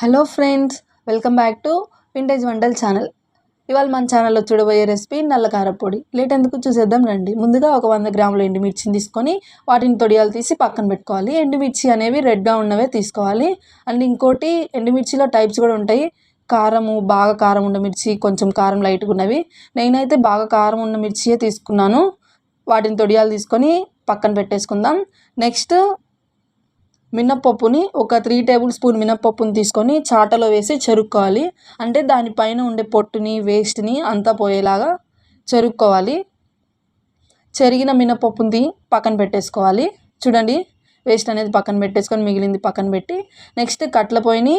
Hello friends welcome back to vintage వంటల్ channel. ఇవాళ మన ఛానల్లో చూడబోయే రెసిపీ నల్ల కారపొడి. లేట్ ఎందుకు చూసేద్దాం రండి. ముందుగా ఒక వంద గ్రాముల ఎండుమిర్చిని తీసుకొని వాటిని తొడియాలు తీసి పక్కన పెట్టుకోవాలి. ఎండుమిర్చి అనేవి రెడ్గా ఉన్నవే తీసుకోవాలి. అండ్ ఇంకోటి ఎండుమిర్చిలో టైప్స్ కూడా ఉంటాయి. కారము బాగా కారం ఉన్న మిర్చి కొంచెం కారం లైట్గా ఉన్నవి. నేనైతే బాగా కారం ఉన్న మిర్చియే తీసుకున్నాను. వాటిని తొడియాలు తీసుకొని పక్కన పెట్టేసుకుందాం. నెక్స్ట్ మినప్పప్పుని ఒక త్రీ టేబుల్ స్పూన్ మినప్పప్పుని తీసుకొని చాటలో వేసి చెరుక్కోవాలి. అంటే దానిపైన ఉండే పొట్టుని వేస్ట్ని అంతా పోయేలాగా చెరుక్కోవాలి. చెరిగిన మినపప్పుని పక్కన పెట్టేసుకోవాలి. చూడండి వేస్ట్ అనేది పక్కన పెట్టేసుకొని మిగిలింది పక్కన పెట్టి నెక్స్ట్ కట్ల పొయ్యిని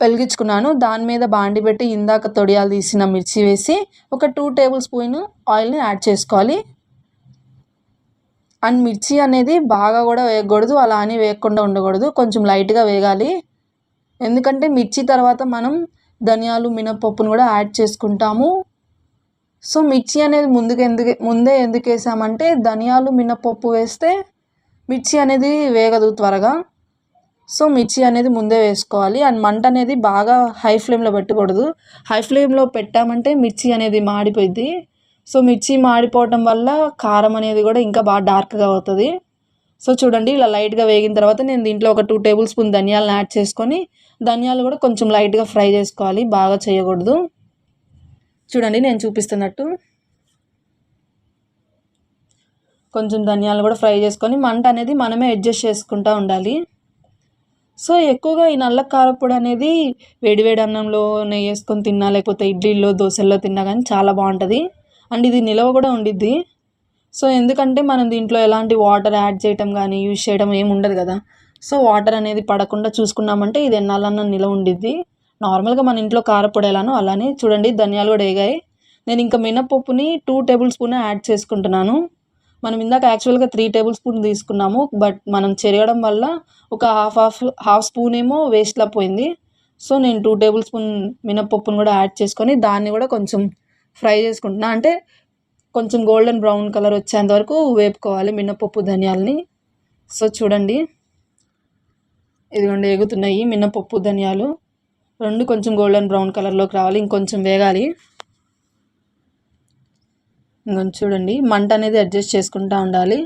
వెలిగించుకున్నాను. దాని మీద బాండి పెట్టి ఇందాక తొడియాలు తీసిన మిర్చి వేసి ఒక టూ టేబుల్ స్పూన్ ఆయిల్ని యాడ్ చేసుకోవాలి. అండ్ మిర్చి అనేది బాగా కూడా వేయకూడదు అలా అని వేయకుండా ఉండకూడదు. కొంచెం లైట్గా వేగాలి ఎందుకంటే మిర్చి తర్వాత మనం ధనియాలు మినపప్పును కూడా యాడ్ చేసుకుంటాము. సో మిర్చి అనేది ముందుకు ఎందుకు ముందే ఎందుకు వేసామంటే ధనియాలు మినపప్పు వేస్తే మిర్చి అనేది వేగదు త్వరగా. సో మిర్చి అనేది ముందే వేసుకోవాలి. అండ్ మంట అనేది బాగా హై ఫ్లేమ్లో పెట్టకూడదు. హై ఫ్లేమ్లో పెట్టామంటే మిర్చి అనేది మాడిపోయింది సో మిర్చి మాడిపోవటం వల్ల కారం అనేది కూడా ఇంకా బాగా డార్క్గా అవుతుంది. సో చూడండి ఇలా లైట్గా వేగిన తర్వాత నేను దీంట్లో ఒక టూ టేబుల్ స్పూన్ ధనియాలను యాడ్ చేసుకొని ధనియాలు కూడా కొంచెం లైట్గా ఫ్రై చేసుకోవాలి బాగా చేయకూడదు. చూడండి నేను చూపిస్తున్నట్టు. కొంచెం ధనియాలు కూడా ఫ్రై చేసుకొని మంట అనేది మనమే అడ్జస్ట్ చేసుకుంటూ ఉండాలి. సో ఎక్కువగా ఈ నల్ల కారపొడి అనేది వేడివేడి అన్నంలో నెయ్యి వేసుకొని తిన్నా లేకపోతే ఇడ్లీలో దోశల్లో తిన్నా కానీ చాలా బాగుంటుంది. అండ్ ఇది నిలవ కూడా ఉండిద్ది. సో ఎందుకంటే మనం దీంట్లో ఎలాంటి వాటర్ యాడ్ చేయటం కానీ యూజ్ చేయడం ఏమి ఉండదు కదా. సో వాటర్ అనేది పడకుండా చూసుకున్నామంటే ఇది ఎన్నాళ్ళన్నా నిలవ ఉండిద్ది. నార్మల్గా మన ఇంట్లో కారపొడి ఎలానో అలానే చూడండి ధనియాలు కూడా వేగాయి. నేను ఇంకా మినపప్పుని టూ టేబుల్ స్పూన్ యాడ్ చేసుకుంటున్నాను. మనం ఇందాక యాక్చువల్గా త్రీ టేబుల్ స్పూన్ తీసుకున్నాము బట్ మనం చెరగడం వల్ల ఒక హాఫ్ హాఫ్ హాఫ్ స్పూన్ ఏమో వేస్ట్లా పోయింది. సో నేను టూ టేబుల్ స్పూన్ మినపప్పును కూడా యాడ్ చేసుకొని దాన్ని కూడా కొంచెం ఫ్రై చేసుకుంటున్నా. అంటే కొంచెం గోల్డెన్ బ్రౌన్ కలర్ వచ్చేంత వరకు వేపుకోవాలి మినపప్పు ధనియాలని. సో చూడండి. ఇదిగోండి ఎగుతున్నాయి మినపప్పు ధనియాలు. రెండు కొంచెం గోల్డెన్ బ్రౌన్ కలర్లోకి రావాలి. ఇంకొంచెం వేగాలి. ఇంకొంచెం చూడండి. మంట అనేది అడ్జస్ట్ చేసుకుంటూ ఉండాలి.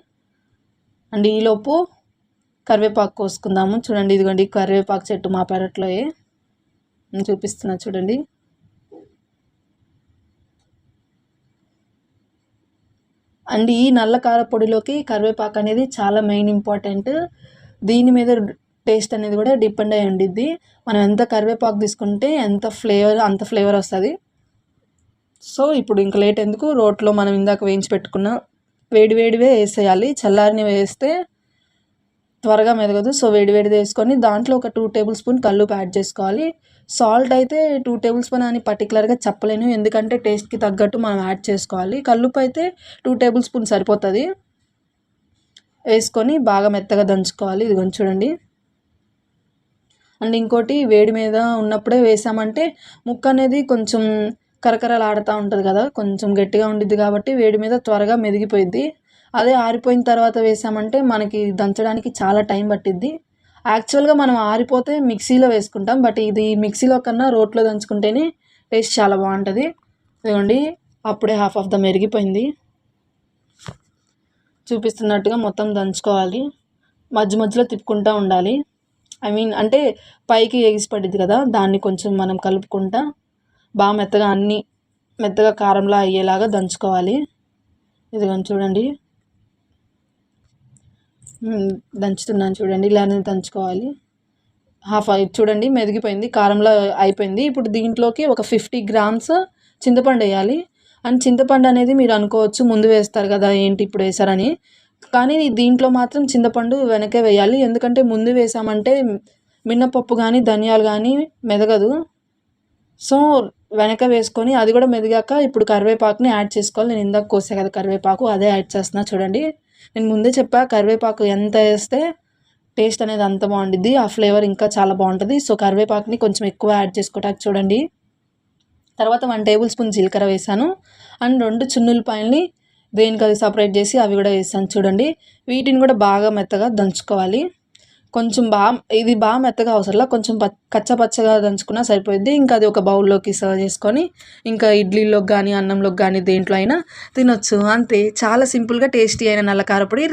అండ్ ఈలోపు కరివేపాకు కోసుకుందాము. చూడండి ఇదిగోండి కరివేపాకు చెట్టు మా పెరట్లో చూపిస్తున్నా చూడండి. అండ్ ఈ నల్ల కారపొడిలోకి కరివేపాకు అనేది చాలా మెయిన్ ఇంపార్టెంట్ దీని మీద టేస్ట్ అనేది కూడా డిపెండ్ అయి ఉండిద్ది. మనం ఎంత కరివేపాకు తీసుకుంటే ఎంత ఫ్లేవర్ అంత ఫ్లేవర్ వస్తుంది. సో ఇప్పుడు ఇంకా లేట్ ఎందుకు? రోట్లో మనం ఇందాక వేయించి పెట్టుకున్న వేడి వేడివే వేసేయాలి. చల్లారిని వేస్తే త్వరగా మెదగదు. సో వేడివేడి వేసుకొని దాంట్లో ఒక టూ టేబుల్ స్పూన్ కల్లుపు యాడ్ చేసుకోవాలి. సాల్ట్ అయితే టూ టేబుల్ స్పూన్ అని పర్టికులర్గా చెప్పలేను. ఎందుకంటే టేస్ట్కి తగ్గట్టు మనం యాడ్ చేసుకోవాలి. కల్లుపు అయితే టూ టేబుల్ స్పూన్ సరిపోతుంది. వేసుకొని బాగా మెత్తగా దంచుకోవాలి. ఇది కొంచెం చూడండి. అండ్ ఇంకోటి వేడి మీద ఉన్నప్పుడే వేసామంటే ముక్క అనేది కొంచెం కరకరలాడుతూ ఉంటుంది కదా. కొంచెం గట్టిగా ఉండిద్ది కాబట్టి వేడి మీద త్వరగా మెదిగిపోయిద్ది. అదే ఆరిపోయిన తర్వాత వేసామంటే మనకి దంచడానికి చాలా టైం పట్టిద్ది. యాక్చువల్గా మనం ఆరిపోతే మిక్సీలో వేసుకుంటాం. బట్ ఇది మిక్సీలో కన్నా రోట్లో దంచుకుంటేనే టేస్ట్ చాలా బాగుంటుంది. ఇదిగోండి అప్పుడే హాఫ్ ఆఫ్ ద మెరిగిపోయింది చూపిస్తున్నట్టుగా మొత్తం దంచుకోవాలి. మధ్య మధ్యలో తిప్పుకుంటూ ఉండాలి. ఐ మీన్ అంటే పైకి ఎగిసి పడింది కదా దాన్ని కొంచెం మనం కలుపుకుంటా బాగా మెత్తగా అన్నీ మెత్తగా కారంలా అయ్యేలాగా దంచుకోవాలి. ఇదిగోండి చూడండి. దంచుతున్నాను చూడండి ఇలానే దంచుకోవాలి. హాఫ్ చూడండి మెదిగిపోయింది కారంలో అయిపోయింది. ఇప్పుడు దీంట్లోకి ఒక ఫిఫ్టీ గ్రామ్స్ చింతపండు వేయాలి. అండ్ చింతపండు అనేది మీరు అనుకోవచ్చు ముందు వేస్తారు కదా ఏంటి ఇప్పుడు వేసారని. కానీ దీంట్లో మాత్రం చింతపండు వెనకే వేయాలి. ఎందుకంటే ముందు వేసామంటే మినపప్పు కానీ ధనియాలు కానీ మెదగదు. సో వెనక వేసుకొని అది కూడా మెదిగాక ఇప్పుడు కరివేపాకుని యాడ్ చేసుకోవాలి. నేను ఇందాక కోసే కదా కరివేపాకు అదే యాడ్ చేస్తున్నా చూడండి. నేను ముందే చెప్పా కరివేపాకు ఎంత వేస్తే టేస్ట్ అనేది అంత బాగుంటుంది ఆ ఫ్లేవర్ ఇంకా చాలా బాగుంటుంది. సో కరివేపాకుని కొంచెం ఎక్కువ యాడ్ చేసుకోవటానికి చూడండి. తర్వాత వన్ టేబుల్ స్పూన్ జీలకర్ర వేసాను. అండ్ రెండు చున్నులపాయల్ని దేనికి అది సపరేట్ చేసి అవి కూడా వేసాను చూడండి. వీటిని కూడా బాగా మెత్తగా దంచుకోవాలి. కొంచెం బాగా ఇది బాగా మెత్తగా అవసరంలా కొంచెం కచ్చపచ్చగా దంచుకున్నా సరిపోయిద్ది. ఇంకా అది ఒక బౌల్లోకి సర్వ్ చేసుకొని ఇంకా ఇడ్లీలోకి కానీ అన్నంలోకి కానీ దేంట్లో అయినా తినొచ్చు. అంతే. చాలా సింపుల్గా టేస్టీ అయిన నల్ల కారపొడి